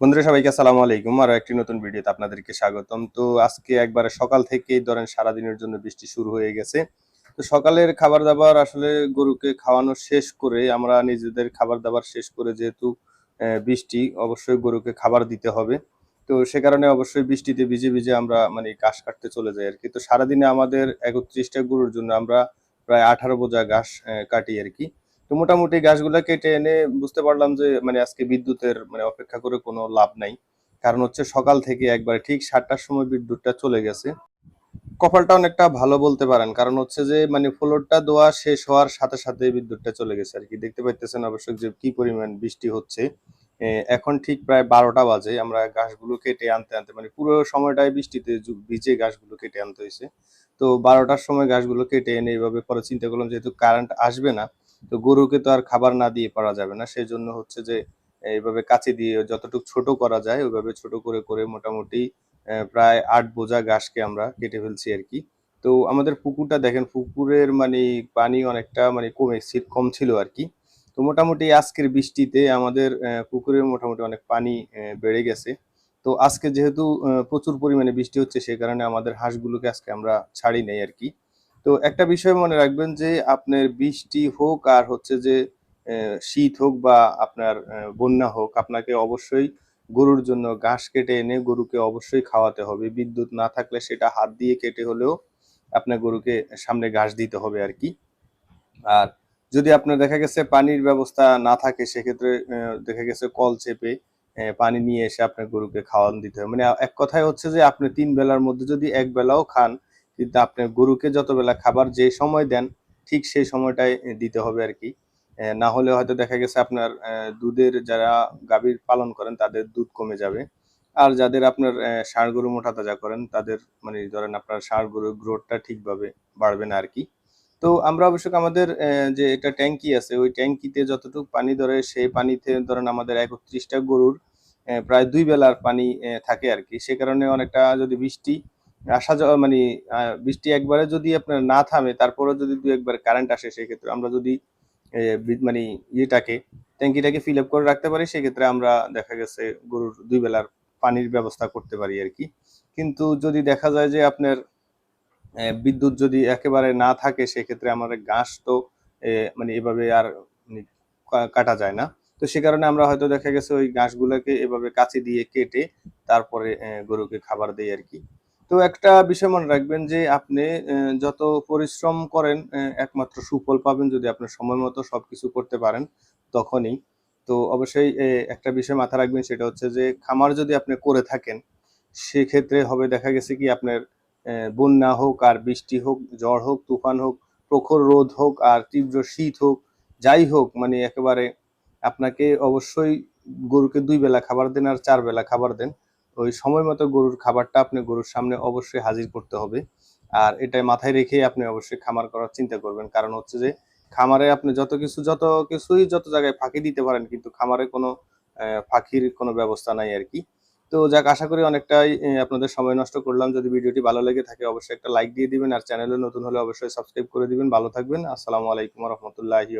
বন্ধুরা, সবাইকে আসসালামু আলাইকুম। আরও একটি নতুন ভিডিওতে আপনাদেরকে স্বাগতম। তো আজকে একবারে সকাল থেকেই ধরেন সারাদিনের জন্য বৃষ্টি শুরু হয়ে গেছে। তো সকালের খাবার দাবার আসলে গরুকে খাওয়ানো শেষ করে আমরা নিজেদের খাবার দাবার শেষ করে যেহেতু বৃষ্টি, অবশ্যই গরুকে খাবার দিতে হবে। তো সে কারণে অবশ্যই বৃষ্টিতে ভিজে ভিজে আমরা মানে ঘাস কাটতে চলে যাই আর কি তো সারাদিনে আমাদের একত্রিশটা গরুর জন্য আমরা প্রায় আঠারো বোঝা ঘাস কাটি আর কি তো মোটামুটি গাছগুলা কেটে এনে বুঝতে পারলাম যে মানে আজকে বিদ্যুতের মানে অপেক্ষা করে কোনো লাভ নাই। কারণ হচ্ছে সকাল থেকে একবারে ঠিক সাতটার সময় বিদ্যুৎটা চলে গেছে। কপালটা অনেকটা ভালো বলতে পারেন, কারণ হচ্ছে যে মানে ফ্লোরটা দোয়া শেষ হওয়ার সাথে সাথে বিদ্যুৎটা চলে গেছে আর কি। দেখতে পাইতেছেন অবশ্যই যে, কি পরিমাণ বৃষ্টি হচ্ছে। এখন ঠিক প্রায় বারোটা বাজে, আমরা গাছগুলো কেটে আনতে আনতে মানে পুরো সময়টাই বৃষ্টিতে ভিজে গাছগুলো কেটে আনতে হয়েছে। তো বারোটার সময় গাছগুলো কেটে এনে এইভাবে, পরে চিন্তা করলাম যেহেতু কারেন্ট আসবে না তো গরুকে তো আর খাবার না দিয়ে পারা যাবে না। সেই জন্য হচ্ছে যে, এইভাবে কাছে দিয়ে যতটুকু ছোট করা যায়, ওইভাবে ছোট করে করে মোটামুটি প্রায় আট বোঝা ঘাসকে আমরা কেটে ফেলছি আর কি। তো আমাদের পুকুরটা দেখেন, পুকুরের মানে পানি অনেকটা মানে কমে কম ছিল আর কি। তো মোটামুটি আজকের বৃষ্টিতে আমাদের পুকুরে মোটামুটি অনেক পানি বেড়ে গেছে। তো আজকে যেহেতু প্রচুর পরিমাণে বৃষ্টি হচ্ছে সেই কারণে আমাদের হাঁসগুলোকে আজকে আমরা ছাড়ি নেই আর কি। তো একটা বিষয় মনে রাখবেন যে আপনার বৃষ্টি হোক আর হচ্ছে যে শীত হোক বা আপনার বন্যা হোক, আপনাকে অবশ্যই গরুর জন্য ঘাস কেটে এনে গরুকে অবশ্যই খাওয়াতে হবে। বিদ্যুৎ না থাকলে সেটা হাত দিয়ে কেটে হলেও আপনার গরুকে সামনে ঘাস দিতে হবে আর কি। আর যদি আপনার দেখা গেছে পানির ব্যবস্থা না থাকে, সেক্ষেত্রে দেখা গেছে কল চেপে পানি নিয়ে এসে আপনার গরুকে খাওয়ান দিতে হবে। মানে এক কথায় হচ্ছে যে আপনি তিন বেলার মধ্যে যদি এক বেলাও খান কিন্তু আপনার গরুকে যতবেলা খাবার যে সময় দেন, ঠিক সেই সময়টাই দিতে হবে আর কি। না হলে হয়তো দেখা গেছে আপনার দুধের যারা গাভীর পালন করেন, তাদের দুধ কমে যাবে। আর যাদের আপনার ষাঁড় গরু মোটা তাজা করেন, তাদের মানে ধরেন আপনার ষাঁড় গরুর গ্রোথটা ঠিকভাবে বাড়বে না আর কি। তো আমরা অবশ্য আমাদের যে এটা ট্যাঙ্কি আছে, ওই ট্যাঙ্কিতে যতটুকু পানি ধরে, সেই পানিতে ধরেন আমাদের একত্রিশটা গরুর প্রায় দুই বেলার পানি থাকে আর কি। সে কারণে অনেকটা যদি বৃষ্টি আসা যাওয়া মানে বৃষ্টি একবারে যদি আপনার না থামে তারপরে যদি দু একবার কারেন্ট আসে, সেক্ষেত্রে আমরা যদি মানে ইয়েটাকে, ট্যাঙ্কিটাকে ফিল আপ করে রাখতে পারি, সেক্ষেত্রে আমরা দেখা গেছে গরুর দুই বেলার পানির ব্যবস্থা করতে পারি আর কি কিন্তু যদি দেখা যায় যে আপনার বিদ্যুৎ যদি একেবারে না থাকে, সেক্ষেত্রে আমাদের ঘাস তো মানে এভাবে আর মানে কাটা যায় না। তো সে কারণে আমরা হয়তো দেখা গেছে ওই ঘাসগুলোকে এভাবে কাঁচি দিয়ে কেটে, তারপরে গরুকে খাবার দেই আর কি তো একটা বিষয় মনে রাখবেন যে আপনি যত পরিশ্রম করেন একমাত্র সুফল পাবেন যদি আপনি সময় মতো সবকিছু করতে পারেন তখনই। তো অবশ্যই একটা বিষয় মাথায় রাখবেন সেটা হচ্ছে যে খামার যদি আপনি করে থাকেন, সেক্ষেত্রে হবে দেখা গেছে কি আপনার বন্যা হোক আর বৃষ্টি হোক, ঝড় হোক, তুফান হোক, প্রখর রোদ হোক আর তীব্র শীত হোক, যাই হোক মানে একেবারে আপনাকে অবশ্যই গরুকে দুই বেলা খাবার দেন আর চার বেলা খাবার দেন। ওই সময় মতো গরুর খাবারটা আপনি গরুর সামনে অবশ্যই হাজির করতে হবে। আর এটা মাথায় রেখে আপনি অবশ্যই খামার করার চিন্তা করবেন। কারণ হচ্ছে যে, খামারে আপনি যত কিছু, যত কিছুই যত জায়গায় ফাঁকি দিতে পারেন, কিন্তু খামারে কোনো ফাঁকির কোনো ব্যবস্থা নাই আর কি। তো যাক, আশা করি অনেকটাই আপনাদের সময় নষ্ট করলাম। যদি ভিডিওটি ভালো লেগে থাকে, অবশ্যই একটা লাইক দিয়ে দিবেন। আর চ্যানেলে নতুন হলে অবশ্যই সাবস্ক্রাইব করে দিবেন। ভালো থাকবেন। আসসালামু আলাইকুম রহমতুল্লাহি